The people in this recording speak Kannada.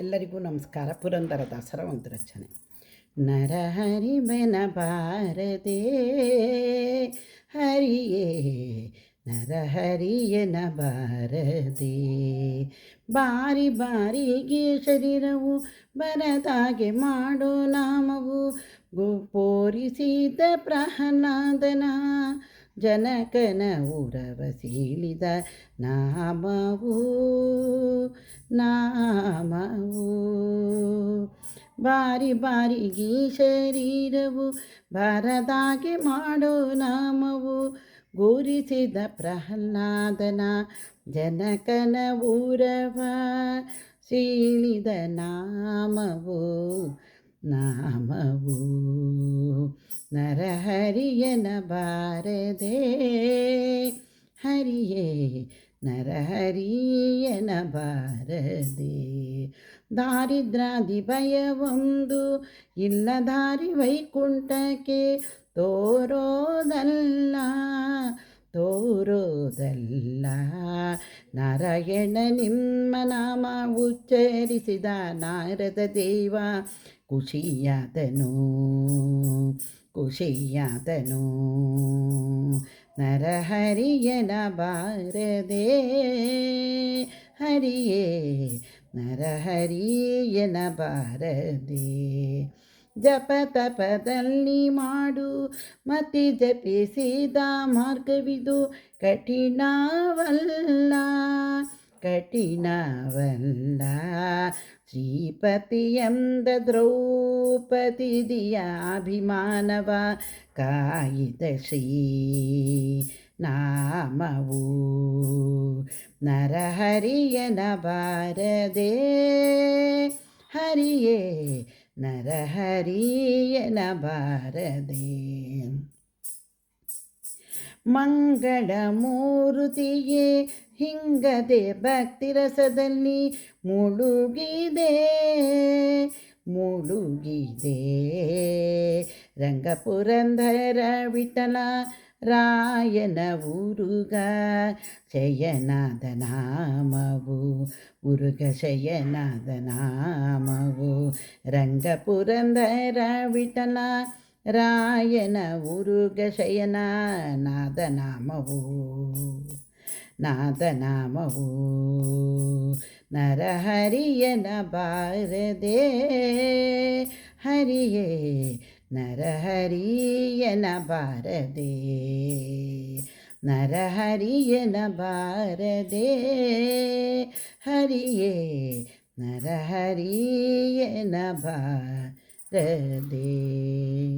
ಎಲ್ಲರಿಗೂ ನಮಸ್ಕಾರ. ಪುರಂದರದಾಸರ ಒಂದು ರಚನೆ. ನರಹರಿಬನ ಬಾರದೆ ಹರಿಯೇ ನರಹರಿಯನ ಬಾರದೆ. ಬಾರಿ ಬಾರಿಗೆ ಶರೀರವು ಬರದಾಗೆ ಮಾಡೋ ನಾಮವು ಗೋಪೋರಿಸಿದ ಪ್ರಹ್ಲಾದನ ಜನಕನ ಊರವ ಸೀಳಿದ ನಾಮವು ನಾಮವು. ಬಾರಿ ಬಾರಿಗೆ ಶರೀರವು ಬರದಾಗಿ ಮಾಡೋ ನಾಮವು. ಗುರಿಸಿದ ಪ್ರಹ್ಲಾದನ ಜನಕನ ಊರವ ಸೀಳಿದ ನಾಮವು ನಾಮವು. ನರಹರಿಯನ ಬಾರದೆ. ಹರಿಯೇ, ನರಹರಿಯನ ಬಾರದೆ. ದಾರಿದ್ರಾದಿ ಭಯವೊಂದು ಇಲ್ಲ ದಾರಿ ವೈಕುಂಠಕ್ಕೆ ತೋರೋದಲ್ಲ ತೋರೋದಲ್ಲ. ನಾರಾಯಣ ನಿಮ್ಮ ನಾಮ ಉಚ್ಚರಿಸಿದ ನಾರದ ದೇವ ಖುಷಿಯಾದನು ಕುಶಿಯಾದನು ನರಹರಿಯನ ಬಾರದೆ ಹರಿಯೇ ನರಹರಿಯನ ಬಾರದೆ ಜಪ ತಪದಲ್ಲಿ ಮಾಡು ಮತಿ ಜಪಿಸಿದ ಮಾರ್ಗವಿದು ಕಠಿಣವಲ್ಲ కఠినవల్ల శ్రీపతియంద ద్రౌపది దియాభిమానవ కాయిత శ్రీ నామవు నరహరియన భారదే హరియే நரஹரியன பாரதே மங்களமூர்த்தியே ಹಿಂಗದೆ ಭಕ್ತಿರಸದಲ್ಲಿ ಮುಳುಗಿದೆ ಮುಳುಗಿದೆ ರಂಗಪುರಂದರ ವಿಠಲ ರಾಯನ ಉರುಗ ಶಯನಾದ ನಾಮವು ಉರುಗ ಶಯನಾದ ನಾಮವು ರಂಗಪುರಂದರ ವಿಠಲ ರಾಯನ ಉರುಗ ಶಯನ ನಾದ ನಾಮವು ನಾದ ನಾಮವು ನರಹರಿಯನ ಬಾರದೆ ಹರಿಯೇ ನರಹರಿಯನ ಬಾರದೆ ನರಹರಿಯನ ಬಾರದೆ ಹರಿಯೇ ನರಹರಿಯನ ಬಾರದೆ